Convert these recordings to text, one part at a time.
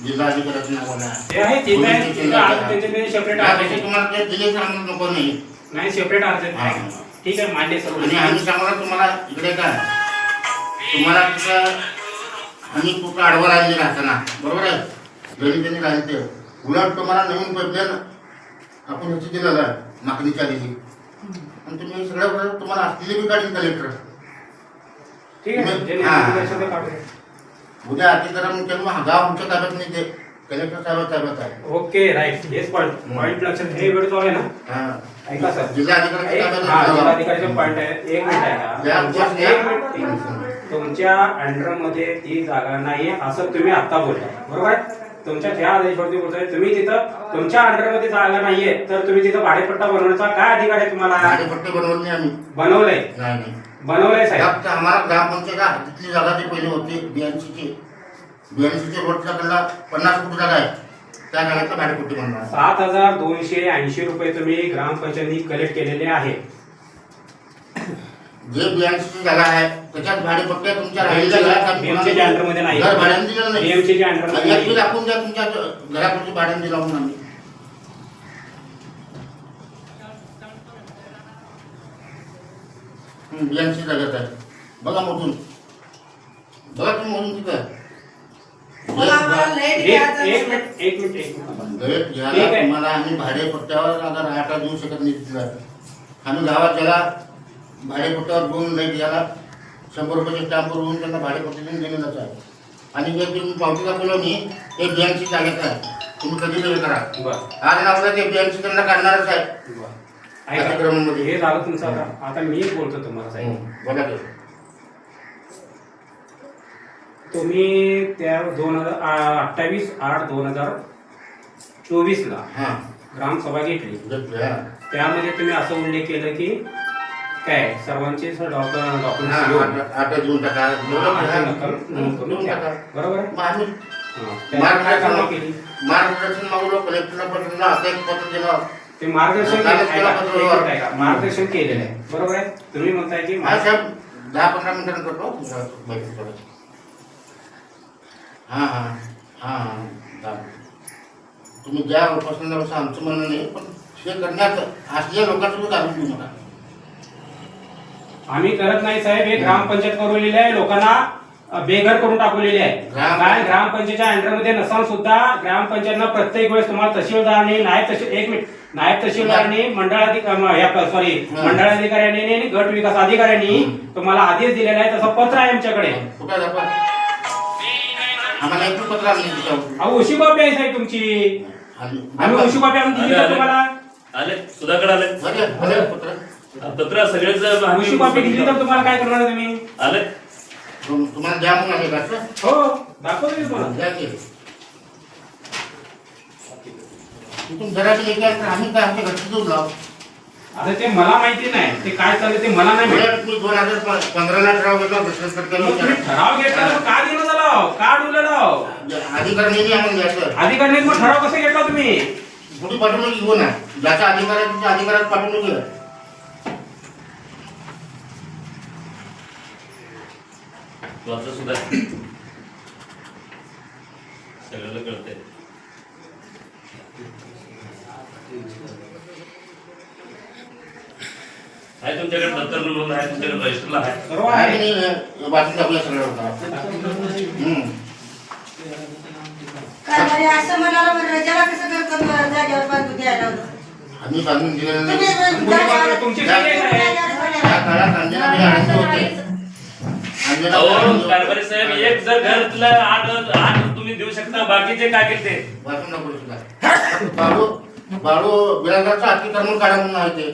जिल्हाधिकाऱ्याचं नाव आहे. ते आहे तिथे आहे, पोलीस तिथं आज स्टेशनला त्यांच्याकडे सेपरेट त्यापेक्षा अर्ज आहे. तुम्हाला ते दिले नको नाही नाही सेपरेट अर्ज आहे. हा. ठीक आहे मान्य सर्व आणि आम्ही सांगणार तुम्हाला इकडे काय तुम्हाला तिथं आम्ही कुठं आडवं राहिली राहताना बरोबर आहे घरी त्यांनी राहिले ते उलट तुम्हाला नवीन पद्धत आपण ह्याची दिलेलं आहे मागणीच्या दिली आणि तुम्ही सगळ्या तुम्हाला असलेली बी काढीन कलेक्टर ठीक आहे जे हा. काढूया. उद्या अतिक्रमण केलं मग गाव आमच्या ताब्यात नाही ते. कलेक्टर साहेब ताब्यात आहे. Okay right. हेच पॉईंट पॉईंट लक्षात हे वेळ चालू आहे ना? हा. ऐका सर. जिल्हाधिकाऱ्याच्या एक- ताब्यात हा आहे. एक मिनिट आहे तुमच्या- एक मिनिट, एक. तुमच्या ती जागा नाही असं तुम्ही आता बोलता बरोबर आहे? तुमच्या ज्या आदेशवरती बोलताय तुम्ही तिथं तुमच्या अंडरमध्ये जागा नाहीये तर तुम्ही तिथं भाडेपट्टा बनवण्याचा काय अधिकार आहे तुम्हाला? भाडेपट्टे बनवत नाही आम्ही. बनवलंय. नाही नाही. बनवलंय साहेब. फक्त आम्हाला ग्रामपंचायत हातातली जागा पहिली होती रोडच्या पन्नास फूट जागा आहे. त्या सात हजार दोनशे ऐंशी रुपये तुम्ही ग्रामपंचायतीने कलेक्ट केलेले आहे. जे बियाऐंशीची जागा आहे त्याच्यात भाडेपट्टे तुमच्या राहिलेल्या घरात आम्ही BMC च्या under मध्ये नाही. घर भाड्याने नाही. दाखवून द्या तुमच्या घरापुरती भाड्याने दिला म्हणून आम्ही. बियाऐंशी जागेत आहे बघा मोठून बघा तुम्ही मोठून तिथं. एक. मिनिट एक मिनिट घ्यायला. तुम्हाला आम्ही भाडेपट्ट्यावर आता राहता देऊ शकत नाही तिथला आम्ही गावात ज्याला भाडेपट्ट्यावर दोन लाइट याला शंभर रुपयाचे स्टॅम्पवर होऊन त्यांना भाडेपट्टी देऊन दिलेलंच आहे आणि जे तुम्ही पावती दाखवलं नाही ते बियांची जागेत आहे. तुम्ही कधी करा. आज उद्या ते बियांची त्यांना काढणारच आहे. हे झालं तुमचं आता. आता मी बोलतो तुम्हाला साहेब. बघा तुम्ही त्या दोन हजार अठ्ठावीस आठ दोन हजार चोवीस ला हां ग्रामसभा घेतली. त्यामध्ये तुम्ही असं उल्लेख केलं की काय सर्वांचे बरोबर मार्गदर्शन मागवलं कलेक्टरला पत्र एक पत्र दिलं. ते मार्गदर्शन ऐका, मिनिट ऐका. मार्गदर्शन केलेलं आहे. बरोबर आहे? तुम्ही म्हणताय की हा साहेब दहा पंधरा मिनिटांनी करतो. तुमच्या हां हां हां हां दहा मिनिटं. तुम्ही ज्या उपासनाला बसा आमचं म्हणणं नाही पण हे करण्यात असलेल्या लोकांचं तुम्ही घालून देऊ नका. आम्ही करत नाही साहेब. हे ग्रामपंचायत करून आहे. लोकांना बेघर करून टाकलेले आहे. ग्राम- काय ग्रामपंचायतच्या अंडरमध्ये नसाल सुद्धा ग्रामपंचायतनं प्रत्येक वेळेस तुम्हाला तहसीलदारांनी नायब तहसील एक मिनिट नायब तहसीलदारांनी मंडळाधिकारी सॉरी. मंडळाधिकाऱ्यांनी आणि गट विकास अधिकाऱ्यांनी. तुम्हाला आदेश दिलेला आहे तसं पत्र आहे आमच्याकडे. उशी कॉपी आहे साहेब तुमची. आम्ही उशी कॉपी आणून दिली. तुम्हाला? आले सुधाकडे आले. पत्र. पत्र सगळेच आम्ही- उशी कॉपी दिली तर तुम्हाला काय करणार तुम्ही? आले. तुम- तुम्हाला द्या का असं? हो दाखवतो तुम्हाला. द्या. तिथून जरा बी लेखी आलं तर आम्ही काय आमच्या घरची देऊ लाव? आता ते मला माहिती नाही ते काय चाललं ते मला नाही माहिती. उलट मी दोन हजार प- पंधराला ठराव घेतला दुसऱ्या मग तुम्ही ठराव घेतला तर का दिलं झाला का डुलेलं अधिकाऱ्यांनी आम्हाला द्यायचं अधिकाऱ्यांनी मग ठराव कसा घेतला तुम्ही? कुठे पाठवून घेऊ ना. ज्याचा अधिकार आहे त्याच्या अधिकारात पाठवून तुझं सुद्धा सगळ्याला कळतंय आहे तुमच्याकडे दत्तर नोंद आहे तुमच्याकडे रजिस्टरला आहे बरोबर आहे सगळं. काय असं म्हणाला बरं रजाला कसं जागेवर द्यायला? आम्ही बांधून दिलेलं नाही तुमची त्या. काळात अंजना होते अहो कारभारी. साहेब एक जर घरातलं आठ आठ तुम्ही देऊ शकता बाकीचे काय केले ते वाचून नको सुद्धा बाळू बाळू बिराजदारचा अतिक्रमण काढा म्हणून आहे ते.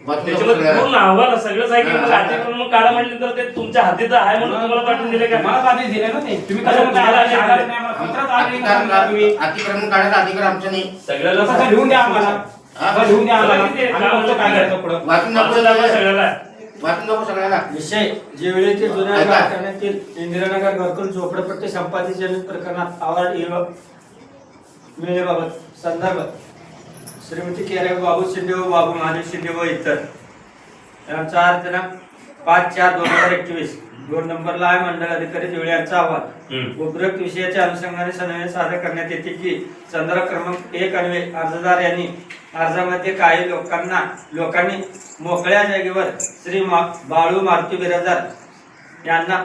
वाचून नको त्याच्यामध्ये. पूर्ण अहवाल मग काढा म्हटलं तर ते तुमच्या हातीत आहे म्हणून तुम्हाला पाठवून दिले का? मला आदेश दिले ना ते. तुम्ही कसं म्हणता आला? नाही, आला नाही, आम्हाला पत्रच आलं नाही अतिक्रमण तुम्ही. अतिक्रमण काढायचा अधिकार आमचा नाही. सगळ्याला तसं लिहून द्या आम्हाला. तसं लिहून द्या आम्हाला? आम्ही काय करायचं पुढं? वाचून नको सगळ्याला. नको सगळ्याला विषय जुन्या ऐका. कारखान्यातील इंदिरानगर घरकुल झोपडपट्टी संपादित प्रकरणात इव मिळण्याबाबत संदर्भ. श्रीमती केरे बाबू शिंदे व बाबू महादेव शिंदे व इतर. यांचा अर्ज दिनांक पाच चार दोन हजार एकवीस. दोन नंबरला आहे मंडळ अधिकारी जिवळे यांचा अहवाल. हम्म. उपरोक्त विषयाच्या अनुषंगाने सनवे सादर करण्यात येते की संदर्भ क्रमांक एक अन्वये अर्जदार यांनी अर्जामध्ये काही लोकांना लोकांनी मोकळ्या जागेवर श्री मा- बाळू मारुती बिराजदार यांना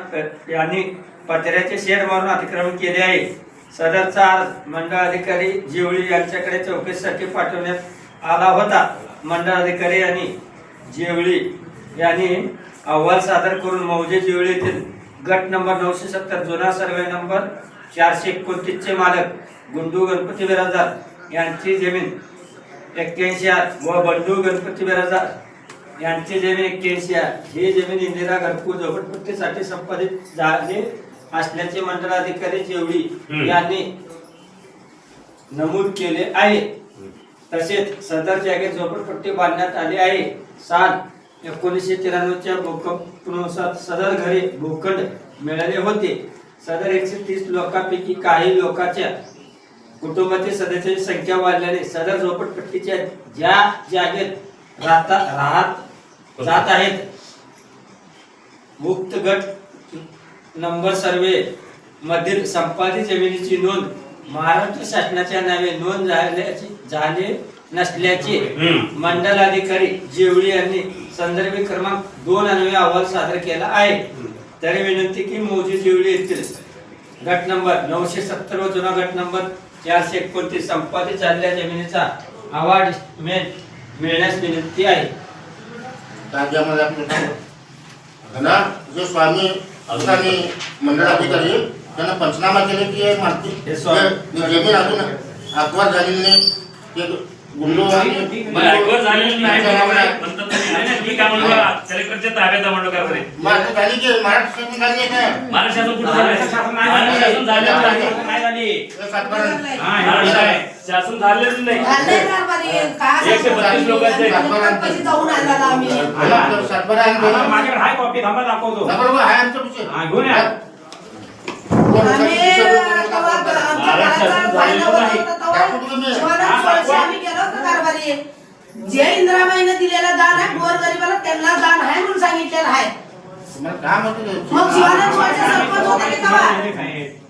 यांनी पत्र्याचे शेड मारून अतिक्रमण केले आहे. सदरचा अर्ज मंडळ अधिकारी जेवळी यांच्याकडे चौकशीसाठी पाठवण्यात आला होता. मंडळ अधिकारी यांनी जेवळी यांनी अहवाल सादर करून मौजे जेवळी येथील गट नंबर नऊशे सत्तर जुना सर्वे नंबर चारशे एकोणतीसचे मालक गुंडू गणपती बिराजदार यांची जमीन एक्क्याऐंशी आर. व बंडू गणपती बिराजदार. यांची जमीन एक्क्याऐंशी आर. ही जमीन इंदिरा घरकुल झोपडपट्टीसाठी संपादित झाली असल्याचे मंडळ अधिकारी जेवढी. यांनी नमूद केले आहे. तसेच सदर जागेत झोपडपट्टी बांधण्यात आली आहे. साल एकोणीसशे त्र्याण्णवच्या भूकंपानुसार सदर घरे भूखंड मिळाले होते. सदर एकशे तीस लोकांपैकी काही लोकांच्या कुटुंबातील सदस्यांची संख्या वाढल्याने सदर झोपडपट्टीच्या ज्या जागेत राहता राहत जात आहेत. मुक्त गट नंबर सर्वे मधील संपादित जमिनीची नोंद महाराष्ट्र शासनाच्या नावे नोंद झाल्याची झाले नसल्याचे हम्म. मंडल अधिकारी जेवळी यांनी संदर्भी क्रमांक दोन अन्वये अहवाल सादर केला आहे. तरी विनंती की मौजी जेवळी येथील गट नंबर नऊशे सत्तर व जुना गट नंबर चारशे एकोणतीस संपादित झालेल्या जमिनीचा अवॉर्ड मिळण्यास विनंती आहे. राज्यामध्ये ना जे स्वामी आणि मंडळ अधिकारी त्यांना पंचनामा केले की माती स्वामी- जमीन अजून अकवार झालेली नाही. मग ऐकवर झालेलं नाही. तुम्ही. नाही, नाही, मी काय म्हणलो कलेक्टरच्या ताब्यात आहे म्हणलो काय बरे माती झाली की महाराष्ट्र शासन झाली आहे काय? महाराष्ट्र शासन कुठं झालंय? महाराष्ट्र शासन नाही महाराष्ट्र शासन झालेलं नाही. नाही झाली. हे सातबारा हा, हे महाराष्ट्र आहे. शासन झालेलं नाही. घाललंय कारभारी. काय एकशे बत्तीस लोकांचे. सांगतो? पैसे जाऊन आला आम्ही. आला सातबारा आहे आता ना माझ्याकडे हाय कॉपी थांबा दाखवतो. बरोबर आहे आमचा विषय हा, घेऊन या. कोण होता? दाखवतो तुम्ही. जे इंदिराबाईनं दिलेलं दान आहे गोर गरीबाला त्यांना दान आहे म्हणून सांगितलेलं आहे? मग शिवानंद सरपंच होता की तेव्हा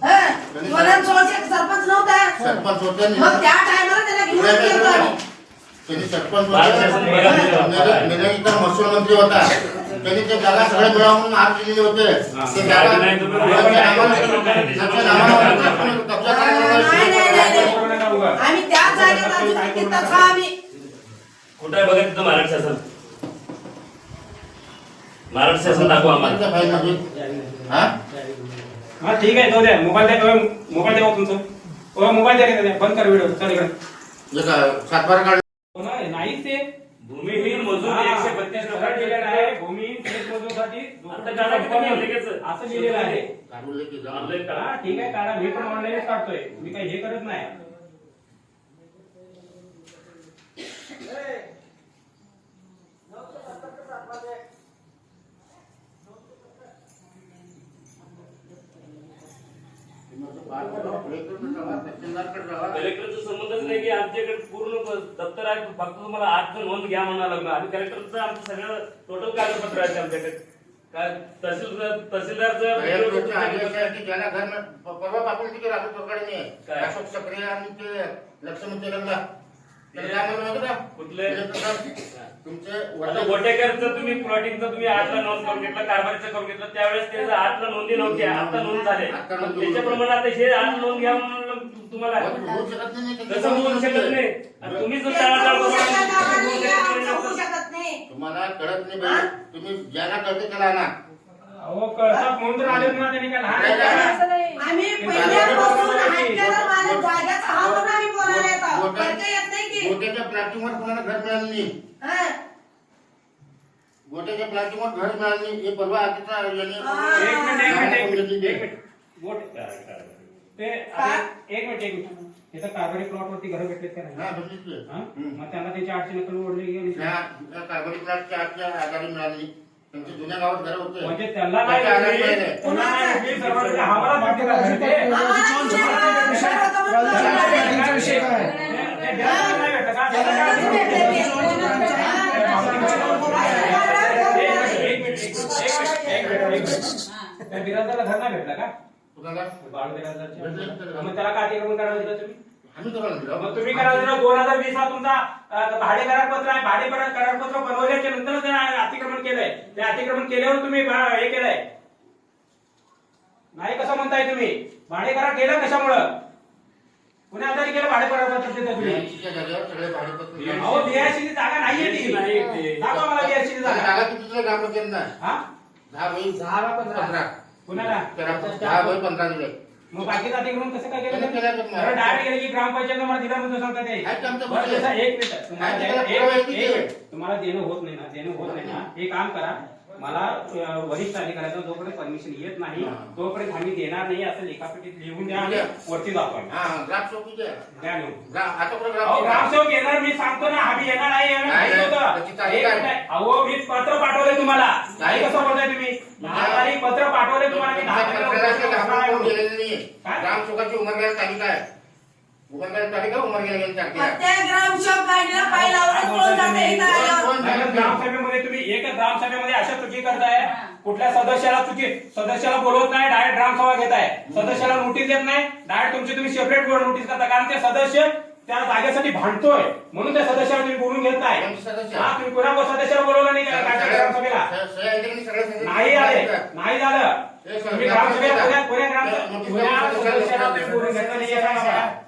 हं? शिवानंद सोळशे सरपंच नव्हता. सरपंच होते आणि- मग त्या टायमाला त्याला घेऊन गेलो आम्ही. त्यांनी सरपंच होते. दिलं. निर- निलंगेकर महसूल मंत्री होता. त्यांनी ते जागा सगळे मिळावं म्हणून आज दिलेले होते. ते जागा त्यांच्या नावावर- त्यांच्या नावावर कब्जा करायला नाही, नाही, नाही, नाही. नाही. आम्ही त्याच जागेत अजून आम्ही कुठं आहे बघा तिथं महाराष्ट्र शासन. महाराष्ट्र शासन दाखवा आम्हाला? हा? हा ठीक आहे जाऊ द्या. मोबाईल द्या ओय, मोबाईल द्या हो तुमचं. ओय, मोबाईल द्या रे, द्या. बंद कर व्हिडिओ चल इकडे. हे का, सातबारा काढ हो ना, नाहीच ते. भूमिहीन मजूर हा, एकशे बत्तीस दिलेलं आहे. भूमी शेत मजुरीसाठी आता काढा की तुम्ही लगेच. असं लिहिलेलं आहे. काढून की. ऑनलाईन. हा ठीक आहे काढा. मी पण ऑनलाईनच काढतोय. मी काही हे करत नाही. कलेक्टरचा संबंधच नाही की आमच्याकडे पूर्ण दप्तर आहे फक्त तुम्हाला आठ नोंद घ्या म्हणावं लागलं. आणि कलेक्टरचं आमचं सगळं टोटल कागदपत्र आहे आमच्याकडे. काय तहसीलदार तहसीलदारचं ज्याला घर परवा पाठवून तिथे राजू तोरकडे काय? अशोक सक्रिय आणि ते लक्ष्मण तेलंगा. कुठले? तुमचे आता गोटेकरचं तुम्ही प्लॉटिंगचं तुम्ही आठला नोंद करून घेतलं कारभारीचं करून घेतलं त्यावेळेस त्याचं आठला नोंदी नव्हती आता नोंद झाले. आता. त्याच्याप्रमाणे आता हे आठ नोंद घ्या म्हणून तुम्हाला. होऊ शकत नाही, नाही, कसं बोलू शकत नाही. आणि तुम्ही जर टाळाटाळ त्यांचं होऊ शकत नाही, नाही. तुम्हाला कळत नाही बाई. तुम्ही ज्याला कळते त्याला ना अहो कळतात. म्हणून तर आलेत ना त्यांनी काय लहान? आम्ही पहिल्यापासून ऐकलेलं माझ्या जाग्याचा हा म्हणून आम्ही बोलायला येतो. गोट्या- कळतं येत नाही की गोट्याच्या प्लॅटिंगवर कोणाला घर मिळालं नाही हं? गोट्याच्या प्लॅटिंगवर घर मिळालं नाही हे परवा आधीचा याने- हा. एक मिनिट एक मिनिट एक मिनिट हा. एक मिनिट बोट ते आता एक मिनिट एक मिनिट इथं कारभारी प्लॉट वरती घर भेटलेत का नाही हा. हा? मग त्यांना त्यांची आठशे ओढली गेली प्लॅटच्या मिळाली त्यांची जुन्या गावात घर होते म्हणजे नाही त्याच्या भेटली, नाही भेटली, सर्वांना भेटली का घरी ते? आम्हाला विषय बिराजदारला धरणा भेटला का कुणाला बाळू बिराजदारच्या मग त्याला करायला तुम्ही आम्ही करायला मग तुम्ही करायला दोन हजार वीस हा तुमचा भाडे करारपत्र आहे भाडे करार- करारपत्र बनवल्याच्या नंतर त्याने अतिक्रमण केलंय ते अतिक्रमण केल्यावर तुम्ही हे केलंय नाही कसं म्हणताय तुम्ही भाडे करार केलं कशामुळं पुण्या आधारी केलं भाडे करारपत्र तिथं तुम्ही जागेवर सगळे भाडेपत्र अहो बियाशी जागा नाहीये ती. दाखवा मला आणि जागा. जागा किती दिल्या ग्रामपंचायतनं? हा? दहा बाई दहा पंधरा. पंधरा. ग्राम- दहा बाई पंधरा दिले. मग बाकीचं अतिक्रमण कसं काय केलं? तुम्हाला? केलं डायरेक्ट गेलं की ग्रामपंचायत मला दिला म्हणून सांगता ते. बरं? तसं एक मिनिट. तुम्हाला देणं होत नाही ना देणं होत नाही ना. हे काम करा. मला वरिष्ठ अधिकाऱ्याचं जोपर्यंत परमिशन येत नाही. तोपर्यंत आम्ही देणार नाही असं लेखापटीत लिहून द्या आणि. वरती आम्ही हा ग्रामसेवक येणार मी सांगतो ना आम्ही येणार नाही, तारीख. अहो मी पत्र पाठवले तुम्हाला. नाही. कसं बोलताय तुम्ही? दहा तारीख पत्र पाठवले तुम्हाला मी दहा तुमच्या पत्राला ते तारखेला ग्रामसेवक कोण बसणार गेलेलं नाहीये. काय? ग्रामसेवकाची उमरग्याला तारीख आहे. उमरग्याला तारीख आहे उमरग्याला गेली तारीख आहे प्रत्येक ग्रामसेवक गाडीला पाय लावून पळून जाते इथं आल्यावर. कोण- नाही, पण ग्रामसभेमध्ये तुम्ही एक ग्रामसभेमध्ये अशा चुकी करताय? कुठल्या सदस्याला चुकी? सदस्याला बोलवत नाही डायरेक्ट ग्रामसभा घेताय सदस्याला नोटीस देत नाही डायरेक्ट तुमची तुम्ही सेपरेट नोटीस करता. कारण ते सदस्य त्या जागेसाठी भांडतोय. म्हणून त्या सदस्याला तुम्ही बोलून घेत नाही. कोणते सदस्य? हा तुम्ही कोणा सदस्याला बोलवलं नाही का? काय ग्रामसभेला? स- सह्या आहेत की नाही आले नाही झालं. हे तुम्ही ग्रामसभेला ग्रामसभेला- पुण्या पुण्या ग्राम नोटीस पुण्या द्या. सदस्याला तुम्ही बोलून घेतलं नाही हे सांगा मला. सगळ्याला सह्या आहेत.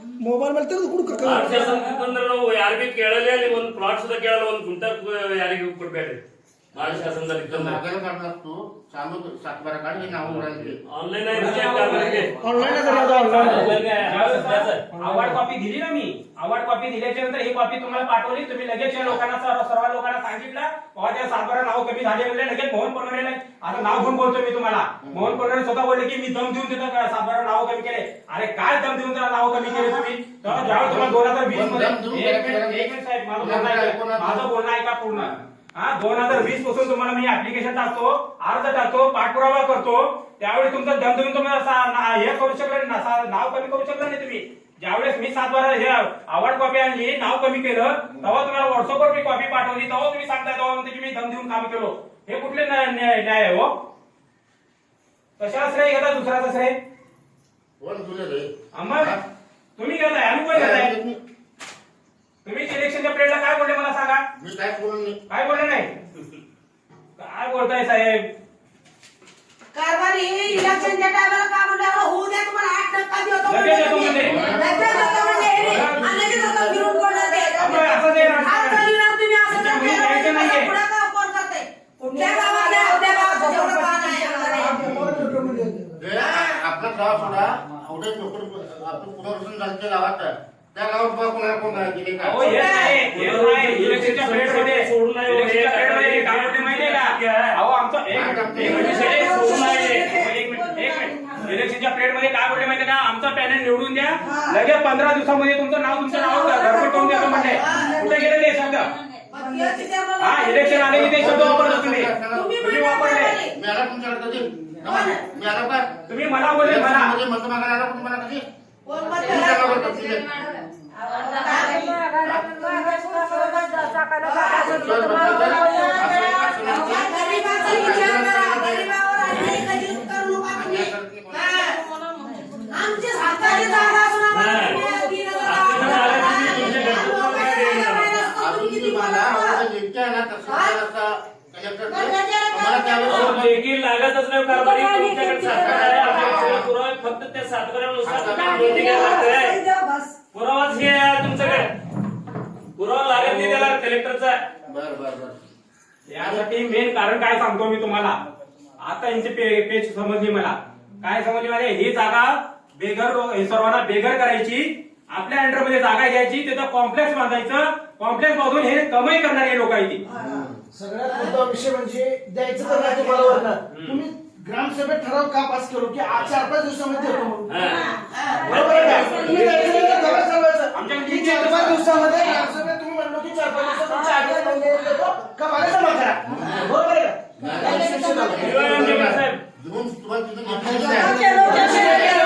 ಮೊಬೈಲ್ ಮೇಲೆ ತೆಗೆದು ಕುಡ್ಕ ಭಾರತ ಬಿ ನಾವು ಯಾರಿಗೂ ಕೇಳಲೇ ಅಲ್ಲಿ ಒಂದು ಪ್ಲಾಟ್ ಸುದ ಕೇಳಲ್ಲ, ಒಂದು ಗುಂಟ, ಯಾರಿಗೂ ಕೊಡ್ಬೇಡ್ರಿ. महाराष्ट्र शासन नाव उडायचे कॉपी दिली ना मी. आवड कॉपी दिल्याच्या नंतर ही कॉपी तुम्हाला पाठवली. तुम्ही लगेच या लोकांना सर्व लोकांना सांगितलं. बाबा सातबारा नाव कमी झाले म्हणजे लगेच मोहन कोरणारे आता नाव घेऊन बोलतो मी तुम्हाला. मोहन कोरणारे स्वतः बोलले की मी दम देऊन देतो सातबारा नाव कमी केले. अरे काय दम देऊन त्याला नाव कमी केले तुम्ही? ज्यावेळेस तुम्हाला दोन हजार वीसमध्ये एक मिनिट साहेब माझं बोलणं ऐका पूर्ण. हा दोन हजार वीसपासून तुम्हाला मी ऍप्लिकेशन टाकतो अर्ज टाकतो पाठपुरावा करतो. त्यावेळी तुमचं दम देऊन तुम्हाला हे करू शकलं नाही, नाव कमी करू शकलं नाही तुम्ही. ज्यावेळेस मी सात बारा हे आवड कॉपी आणली नाव कमी केलं तेव्हा तुम्हाला व्हॉट्सअपवर मी कॉपी पाठवली तेव्हा तुम्ही सांगताय तेव्हा म्हणते की मी दम देऊन काम केलो. हे कुठले न्याय आहे हो? कशाला श्रेय घेता दुसऱ्याचं श्रेय? आम्हाला तुम्ही घेताय आम्ही पण घेताय? तुम्ही इलेक्शनच्या पिरियडला काय बोलले मला सांगा मी काय बोलून नाही काय बोलले नाही काय बोलताय साहेब कारभारी इलेक्शनच्या टायमाला का म्हणलं होऊ द्या तुम्हाला आठ टक्का देतो लगेच येतो म्हणजे. लगेच येतो म्हणजे आणि लगेच येतो फिरून पडलं ते. आपण असं नाही राहणार. हात चालविणार तुम्ही असं यायचं म्हणजे नाहीये. पुढं का कोण करतंय? कुठल्या गावातल्या त्या गावाचं जेवढं पान आहे आमच्याकडे. हे आपलं गाव सोडा लोक आपण पुनर्वसन झालं गावात गावात कोण का? नाही, नाही. इलेक्शनच्या नाही, इलेक्शनच्या हे काय होते का? अहो, आमचं एक मिनिट, एक मिनिट, साहेब, सोडून नाही. एक मिनिट, एक मिनिट. इलेक्शनच्या पिरियडमध्ये काय बोलले माहितीये का? आमचा पॅनल निवडून द्या. लगेच पंधरा दिवसामध्ये तुमचं नाव तुमचं नाव घरपोच करून देतो म्हणले? कुठे गेले ते शब्द? हा इलेक्शन आले की ते शब्द वापरतो तुम्ही. तुम्ही वापरले. म्हणताय मी आला तुमच्याकडे कधी? मी आला का तुम्ही मला बोलले मला. म्हणजे कधी कोण कधी? तुम्ही. हा. मला बोलता? लेखी आहे हा? लागतच नाही कारभारी पुरावा आहे. फक्त त्या सातबाऱ्यानुसार तुम्हाला नोंदणी घ्यायला लागतंय पुरावाच हे आहे तुमच्याकडे. पुरावा लागत नाही त्याला कलेक्टरचा बर बर बर. यासाठी मेन कारण काय सांगतो मी तुम्हाला? आता यांची पे- पेज समजली मला. काय समजली मला ही जागा बेघर लो- हे सर्वांना बेघर करायची. आपल्या अंडरमध्ये जागा घ्यायची. तिथं कॉम्प्लेक्स बांधायचं. कॉम्प्लेक्स बांधून हे कमाई करणारे लोक आहेत ती. सगळ्यात मोठा विषय म्हणजे द्यायचं तर नाही तुम्हाला वरनं. तुम्ही ग्रामसभेत ठराव का पास करू की आज चार पाच दिवसामध्ये देतो म्हणून. हा. बरोबर आहे का? तुम्ही जायचं नाही तर खबर चालवायचं. आमच्या की चार पाच दिवसामध्ये ग्रामसभेत तुम्ही म्हणलो की चार पाच दिवसात तुमच्या आज्ञा नोंदवून देतो का मला जमा करा बरोबर आहे का? दिवाळी आमच्याकडे साहेब घेऊन तुम्हाला तिथं घेतलेलं आहे.